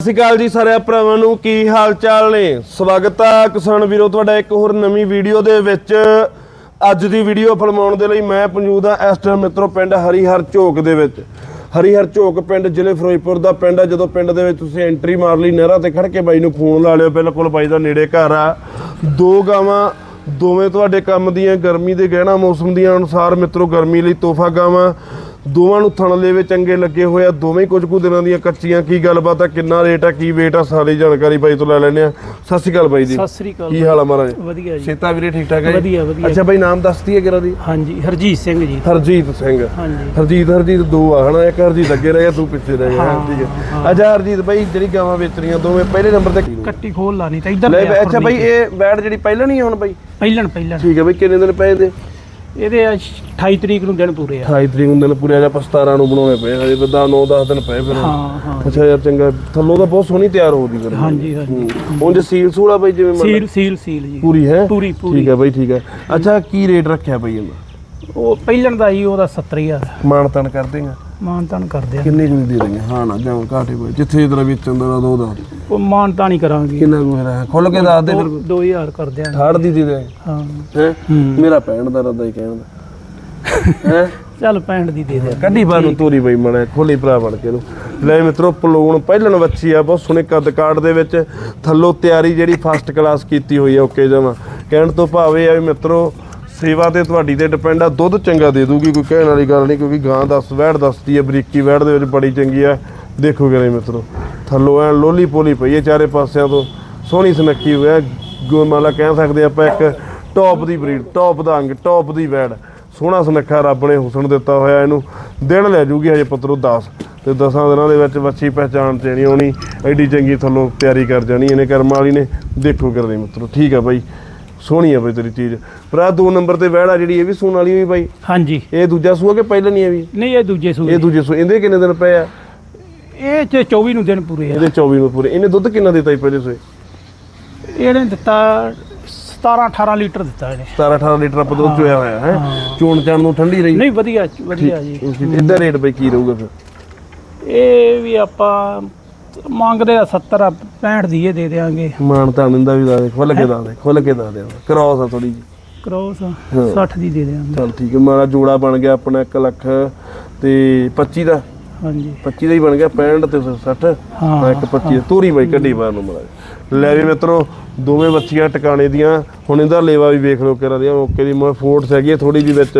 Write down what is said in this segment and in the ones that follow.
ਸਤਿ ਸ਼੍ਰੀ ਅਕਾਲ ਜੀ ਸਾਰਿਆਂ ਭਰਾਵਾਂ ਨੂੰ, ਕੀ ਹਾਲ ਚਾਲ ਨੇ? ਸਵਾਗਤ ਆ ਕਿਸਾਨ ਵੀਰੋ, ਤੁਹਾਡਾ ਇੱਕ ਹੋਰ ਨਵੀਂ ਵੀਡੀਓ ਦੇ ਵਿੱਚ। ਅੱਜ ਦੀ ਵੀਡੀਓ ਫਿਲਮਾਉਣ ਦੇ ਲਈ ਮੈਂ ਮੌਜੂਦ ਆ ਇਸ ਟਾਈਮ ਮਿੱਤਰੋ ਪਿੰਡ ਹਰੀਹਰ ਝੋਕ ਦੇ ਵਿੱਚ। ਹਰੀਹਰ ਝੋਕ ਪਿੰਡ, ਜ਼ਿਲ੍ਹੇ ਫਿਰੋਜ਼ਪੁਰ ਦਾ ਪਿੰਡ ਆ। ਜਦੋਂ ਪਿੰਡ ਦੇ ਵਿੱਚ ਤੁਸੀਂ ਐਂਟਰੀ ਮਾਰ ਲਈ, ਨਹਿਰਾਂ ਤੇ ਖੜ ਕੇ ਬਾਈ ਨੂੰ ਫੋਨ ਲਾ ਲਿਓ। ਬਿਲਕੁਲ ਬਾਈ ਦਾ ਨੇੜੇ ਘਰ ਆ। ਦੋ ਗਾਵਾਂ, ਦੋਵੇਂ ਤੁਹਾਡੇ ਕੰਮ ਦੀਆਂ, ਗਰਮੀ ਦੇ ਗਹਿਣਾ ਮੌਸਮ ਦੀਆਂ ਅਨੁਸਾਰ ਮਿੱਤਰੋ ਗਰਮੀ ਲਈ ਤੋਹਫਾ ਗਾਵਾਂ। ਦੋਵਾਂ ਨੂੰ ਥਣ ਲੇਵੇ ਚੰਗੇ ਲੱਗੇ ਹੋਏ ਆ। ਦੋਵੇਂ ਹੀ ਕੁਝ ਕੁ ਦਿਨਾਂ ਦੀਆਂ ਕੱਚੀਆਂ। ਕੀ ਗੱਲਬਾਤ ਆ? ਕਿੰਨਾ ਰੇਟ ਆ? ਕੀ weight ਆ? ਸਾਰੀ ਜਾਣਕਾਰੀ ਬਾਈ ਤੋਂ ਲੈ ਲੈਣੇ ਆ। ਸਤਿ ਸ਼੍ਰੀ ਅਕਾਲ ਬਾਈ ਜੀ। ਸਤਿ ਸ੍ਰੀ ਅਕਾਲ ਕੀ ਹਾਲ ਆ ਮਹਾਰਾਜ? ਵਧੀਆ ਜੀ। ਸੇਤਾ ਵੀਰੇ ਠੀਕ ਠਾਕ ਹੈ ਜੀ? ਵਧੀਆ, ਵਧੀਆ। ਅੱਛਾ ਬਾਈ ਨਾਮ ਦੱਸਦੀ ਹੈ ਕਿਰਾ ਦੀ ਹਾਂਜੀ ਹਰਜੀਤ ਸਿੰਘ ਜੀ। ਹਰਜੀਤ ਸਿੰਘ। ਹਾਂਜੀ। ਹਰਜੀਤ ਹਰਜੀਤ ਦੋ ਆ ਹਨਾ? ਇੱਕ ਹਰਜੀਤ ਅੱਗੇ ਰਹਿ ਗਿਆ ਤੂੰ ਪਿੱਛੇ ਰਹਿ ਗਿਆ ਠੀਕ ਹੈ। ਅੱਛਾ ਹਰਜੀਤ ਬਾਈ ਜਿਹੜੀ ਗਾਵਾਂ ਵੇਚਣੀਆਂ ਦੋਵੇਂ ਪਹਿਲੇ ਨੰਬਰ ਤੇ ਕੱਟੀ ਖੋਲ ਲਾਣੀ ਤਾਂ ਇੱਧਰ ਲੈ ਅੱਛਾ ਬਾਈ ਇਹ ਬੈਡ ਜਿਹੜੀ ਪਹਿਲਾਂ ਨਹੀਂ ਹੁਣ ਬਾਈ? ਪਹਿਲਣ ਪਹਿਲਣ। ਠੀਕ ਹੈ ਬਾਈ ਕਿੰਨੇ ਦਿਨ ਪਏ ਦੇ ਇਹਦੇ ਅੱਜ 28 ਤਰੀਕ ਨੂੰ ਦਿਨ ਪੂਰੇ ਆ। 28 ਤਰੀਕ ਨੂੰ ਦਿਨ ਪੂਰੇ ਆ ਜਾਂ 17 ਨੂੰ ਬਣਾਉਣੇ ਪਏ ਹਜੇ ਬਦਾ 9-10 ਦਿਨ ਪਏ ਫਿਰ ਹਾਂ ਹਾਂ। ਅੱਛਾ ਯਾਰ ਚੰਗਾ। ਥੱਲੋਂ ਤਾਂ ਬਹੁਤ ਸੋਹਣੀ ਤਿਆਰ ਹੋਦੀ ਫਿਰ। ਹਾਂਜੀ ਹਾਂਜੀ। ਉਂਝ ਸੀਲ ਸੂਲਾ ਬਾਈ ਜਿਵੇਂ ਸੀਲ ਸੀਲ ਸੀਲ ਜੀ। ਪੂਰੀ ਹੈ? ਪੂਰੀ ਪੂਰੀ। ਠੀਕ ਹੈ ਬਾਈ ਠੀਕ ਹੈ ਅੱਛਾ ਕੀ ਰੇਟ ਰੱਖਿਆ ਬਾਈ ਇਹਦਾ? ਉਹ ਪਹਿਲਣ ਦਾ ਜੀ ਉਹਦਾ 70000 ਮਾਨ ਤਾਨ ਕਰ ਦੇਗਾ ਮਾਨ ਤਾਨ ਕਰਦੇ ਆ। ਕਿੰਨੇ ਕੁ ਦੀ ਹਾਂ ਨਾ ਜਾਂ ਘਾਟੇ ਕੋਈ ਜਿੱਥੇ ਤੇਰਾ ਵੇਚਣ ਦਾ ਉਹ ਮਾਨ ਤਾਂ ਨਹੀਂ ਕਰਾਂਗੇ। ਕਿੰਨਾ ਕੁ ਮੇਰਾ ਖੁੱਲ ਕੇ ਦੱਸ ਦੇ ਫਿਰ। 2000 ਕਰਦੇ ਆ ਠਾੜ ਦੀ ਦੇ ਦੇ ਹਾਂ? ਹੈ। ਮੇਰਾ ਪੈਣ ਦਾ ਰੱਦਾ ਹੀ ਕਹਿਣ ਦਾ। ਹੈ? ਚੱਲ 65 ਦੀ ਦੇ ਦੇ ਕੱਢੀ ਬਾਹਰ ਨੂੰ ਤੋਰੀ ਬਈ ਮਣੇ ਖੋਲੀ ਭਰਾ ਬਣ ਕੇ ਨੂੰ। ਲੈ ਮਿੱਤਰੋ ਪਲੂਣ ਪਹਿਲਣ ਵੱਛੀ ਆ ਬਹੁਤ ਸੋਹਣੇ ਕੱਦ ਕਾਠ ਦੇ ਵਿੱਚ। ਥੱਲੋਂ ਤਿਆਰੀ ਜਿਹੜੀ ਫਸਟ ਕਲਾਸ ਕੀਤੀ ਹੋਈ ਆ ਓਕੇ ਜਮਾ। ਕਹਿਣ ਤੋਂ ਭਾਵੇਂ ਆ ਵੀ ਮਿੱਤਰੋ ਸੇਵਾ ਤੇ ਤੁਹਾਡੀ ਤੇ ਡਿਪੈਂਡ ਆ ਦੁੱਧ ਚੰਗਾ ਦੇ ਦੂਗੀ ਕੋਈ ਕਹਿਣ ਵਾਲੀ ਗੱਲ ਨਹੀਂ ਕਿਉਂਕਿ ਗਾਂ ਦੱਸ ਵੈੜ ਦੱਸਦੀ ਆ ਬਰੀਕੀ ਵੈੜ ਦੇ ਵਿੱਚ ਬੜੀ ਚੰਗੀ ਆ। ਦੇਖੋ ਕਰੇ ਮਿੱਤਰੋ। ਥੱਲੋਂ ਐ ਲੋਲੀ ਪੋਲੀ ਪਈ ਹੈ ਚਾਰੇ ਪਾਸਿਆਂ ਤੋਂ। ਸੋਹਣੀ ਸੁਨੱਖੀ ਹੋਇਆ। ਗੋਮਾਲਾ ਕਹਿ ਸਕਦੇ ਆਪਾਂ ਇੱਕ ਟੌਪ ਦੀ ਬਰੀਡ ਟੌਪ ਦਾ ਅੰਗ ਟੌਪ ਦੀ ਵੈੜ। ਸੋਹਣਾ ਸੁਨੱਖਾ ਰੱਬ ਨੇ ਹੁਸਨ ਦਿੱਤਾ ਹੋਇਆ ਇਹਨੂੰ। ਦਿਨ ਲੈ ਜੂਗੀ ਹਜੇ ਪੁੱਤਰੋ 10 ਤੇ 10 ਦਿਨਾਂ ਦੇ ਵਿੱਚ ਵੱਛੀ ਪਹਿਚਾਣ ਤੇ ਨਹੀਂ ਆਉਣੀ। ਐਡੀ ਚੰਗੀ ਥੱਲੋਂ ਤਿਆਰੀ ਕਰ ਜਾਣੀ ਇਹਨੇ ਕਰਮ ਵਾਲੀ ਨੇ। ਦੇਖੋ ਕਰਦੇ ਮਿੱਤਰੋ ਠੀਕ ਆ ਬਾਈ। ਸੋਹਣੀ ਆ ਬਾਈ ਤੇਰੀ ਚੀਜ਼। ਭਰਾ ਦੋ ਨੰਬਰ ਤੇ ਵੈੜ ਆ ਜਿਹੜੀ ਇਹ ਵੀ ਸੂਣ ਵਾਲੀ ਹੋਈ ਬਾਈ? ਹਾਂਜੀ। ਇਹ ਦੂਜਾ ਸੂਆ ਕਿ ਪਹਿਲਾਂ ਨਹੀਂ ਇਹ ਵੀ? ਨਹੀਂ ਇਹ ਦੂਜੇ ਸੂਏ ਇਹ ਦੂਜੇ ਸੂ ਇਹਦੇ ਕਿੰਨੇ ਦਿਨ ਪਏ ਆ? ਇਹ ਚ 24 ਨੂੰ ਦਿਨ ਪੂਰੇ ਆ। ਇਹਦੇ 24 ਨੂੰ ਪੂਰੇ। ਇਹਨੇ ਦੁੱਧ ਕਿੰਨਾ ਦਿੱਤਾ ਜੀ ਪਹਿਲੇ ਸੂਏ ਇਹਨੇ ਦਿੱਤਾ 17 18 ਲੀਟਰ ਦਿੱਤਾ ਇਹਨੇ। 17 18 ਲੀਟਰ ਆਪਾਂ ਦੁੱਧ ਚੋਇਆ ਹੋਇਆ ਹੈ? ਚੋਣ ਚਾਣ ਨੂੰ ਠੰਡੀ ਰਹੀ? ਨਹੀਂ ਵਧੀਆ ਵਧੀਆ ਜੀ। ਇਹਦਾ ਰੇਟ ਬਈ ਕੀ ਰਹੂਗਾ ਫਿਰ? ਇਹ ਵੀ ਆਪਾਂ ਮੰਗਦੇ ਆ 70 ਆ 65 ਦੀ ਇਹ ਦੇ ਦੇਾਂਗੇ ਮਾਨ ਤਾਂ ਦਿੰਦਾ ਵੀ ਦੇ ਖੁੱਲ ਕੇ ਦੱਸ ਦੇ ਖੁੱਲ ਕੇ ਦੱਸ ਦੇ। ਕ੍ਰਾਸ ਆ ਥੋੜੀ ਜੀ ਕ੍ਰੋਸ 60 ਦੀ ਦੇ ਦੇਾਂਗੇ ਚਲ ਠੀਕ ਹੈ ਮਾਰਾ ਜੋੜਾ ਬਣ ਗਿਆ ਆਪਣਾ 1 ਲੱਖ ਤੇ 25 ਦਾ। ਹਾਂਜੀ। 25 ਦਾ ਹੀ ਬਣ ਗਿਆ 65 ਤੇ 60 ਹਾਂ ਹਾਂ ਇੱਕ 25 ਤੂਰੀ ਬਾਈ ਕੱਢੀ ਬਾਹਰ ਨੂੰ ਮਰਾ ਲੈ ਵੀ ਮਿੱਤਰੋ ਦੋਵੇਂ ਬੱਚੀਆਂ ਟਿਕਾਣੇ ਦੀਆਂ ਹੁਣ ਇਹਦਾ ਲੇਵਾ ਵੀ ਵੇਖ ਲਓ ਕਿਹੜਾ ਦੀ ਓਕੇ ਦੀ ਮੈਂ ਫੋਰਟ ਹੈਗੀ ਥੋੜੀ ਜੀ ਵਿੱਚ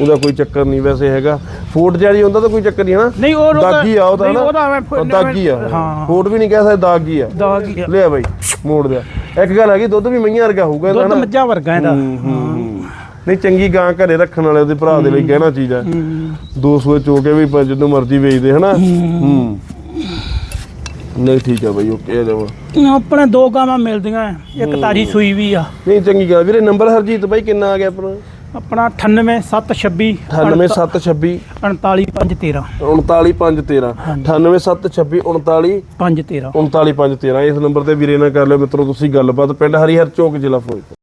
ਉਹਦਾ ਕੋਈ ਚੱਕਰ ਨਹੀਂ ਵੈਸੇ ਹੈਗਾ। ਫੋਰਟ ਜਿਹੜੀ ਹੁੰਦਾ ਤਾਂ ਕੋਈ ਚੱਕਰ ਨਹੀਂ ਹਨਾ ਨਹੀਂ ਉਹ ਉਹਦਾ- ਦਾਗੀ ਆ ਉਹਦਾ ਐਵੇਂ ਫ- ਉਹ ਦਾਗੀ ਆ। ਹਾਂ। ਫੋਰਟ ਵੀ ਨਹੀਂ ਕਹਿ ਸਕਦੇ ਦਾਗੀ ਆ। ਦਾਗ ਆ। ਲਿਆ ਬਾਈ ਮੋੜ ਦਿਆ। ਇੱਕ ਗੱਲ ਹੈਗੀ ਦੁੱਧ ਵੀ ਮਈਆਂ ਵਰਗਾ ਹੋਊਗਾ ਦੁੱਧ ਮੱਝਾਂ ਵਰਗਾ ਇਹਦਾ। ਹੂੰ, ਹੂੰ, ਹੂੰ। ਨਹੀਂ ਚੰਗੀ ਗਾਂ ਘਰੇ ਰੱਖਣ ਵਾਲੇ ਉਹਦੇ ਭਰਾ ਦੇ ਲਈ ਕਹਿਣਾ ਚੀਜ਼ ਆ ਹੂੰ। ਦੋ ਸੂਏ ਚੋ ਕੇ ਵੀ ਜਦੋਂ ਮਰਜ਼ੀ ਵੇਚਦੇ ਹਨਾ? ਹੂੰ। ਨਹੀਂ ਠੀਕ ਆ ਬਾਈ ਓਕੇ ਆ ਜਾਵਾ ਆਪਣੇ ਦੋ ਗਾਵਾਂ ਮਿਲਦੀਆਂ ਇੱਕ ਤਾਜੀ ਸੂਈ ਵੀ ਆ। ਨਹੀਂ ਚੰਗੀ ਗੱਲ ਵੀਰੇ ਨੰਬਰ ਹਰਜੀਤ ਬਾਈ ਕਿੰਨਾ ਆ ਗਿਆ ਆਪਣਾ? ਆਪਣਾ 98726 98726 49513 39513 98726 39 513 39513 ਇਸ ਨੰਬਰ ਤੇ ਵੀਰੇ ਨਾਲ ਕਰ ਲਿਓ ਮਿੱਤਰੋ ਤੁਸੀਂ ਗੱਲਬਾਤ। ਪਿੰਡ ਹਰੀਹਰ ਚੌਕ ਜ਼ਿਲ੍ਹਾ ਫਿਰੋਜ਼ਪੁਰ।